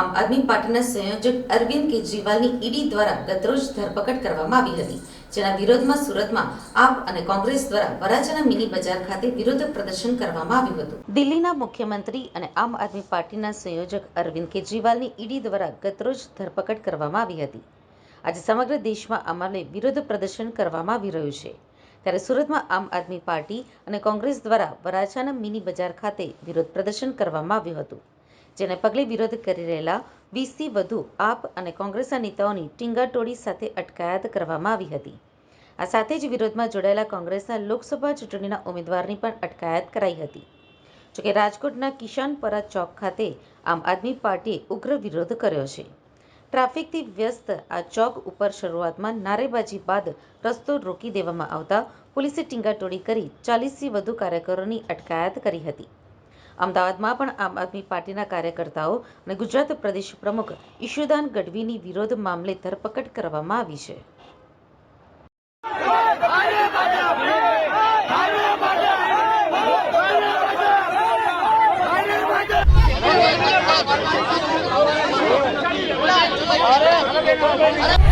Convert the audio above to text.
આમ આદમી પાર્ટીના સંયોજક અરવિંદ કેજરીવાલની ઈડી દ્વારા ગતરોજ ધરપકડ કરવામાં આવી હતી, જેના વિરોધમાં સુરતમાં આપ અને કોંગ્રેસ દ્વારા વરાછાના મિની બજાર ખાતે વિરોધ પ્રદર્શન કરવામાં આવ્યું હતું. દિલ્હીના મુખ્યમંત્રી અને આમ આદમી પાર્ટીના સંયોજક અરવિંદ કેજરીવાલની ઈડી દ્વારા ગતરોજ ધરપકડ કરવામાં આવી હતી. આજે સમગ્ર દેશમાં આ વિરોધ પ્રદર્શન કરવામાં આવી રહ્યું છે. ત્યારે સુરતમાં આમ આદમી પાર્ટી અને કોંગ્રેસ દ્વારા વરાછાના મિની બજાર ખાતે વિરોધ પ્રદર્શન કરવામાં આવ્યું હતું. જેને પગલે વિરોધ કરી રહેલા વીસથી વધુ આપ અને કોંગ્રેસના નેતાઓની ટીંગાટોળી સાથે અટકાયત કરવામાં આવી હતી. આ સાથે જ વિરોધમાં જોડાયેલા કોંગ્રેસના લોકસભા ચૂંટણીના ઉમેદવારની પણ અટકાયત કરાઈ હતી. જોકે રાજકોટના કિશાનપરા ચોક ખાતે આમ આદમી પાર્ટીએ ઉગ્ર વિરોધ કર્યો છે. ટ્રાફિકથી વ્યસ્ત આ ચોક ઉપર શરૂઆતમાં નારેબાજી બાદ રસ્તો રોકી દેવામાં આવતા પોલીસે ટીંગાટોળી કરી ચાલીસથી વધુ કાર્યકરોની અટકાયત કરી હતી. અમદાવાદમાં પણ આમ આદમી પાર્ટીના કાર્યકર્તાઓ અને ગુજરાત પ્રદેશ પ્રમુખ ઈશુદાન ગઢવીની વિરોધ મામલે ધરપકડ કરવામાં આવી છે અરે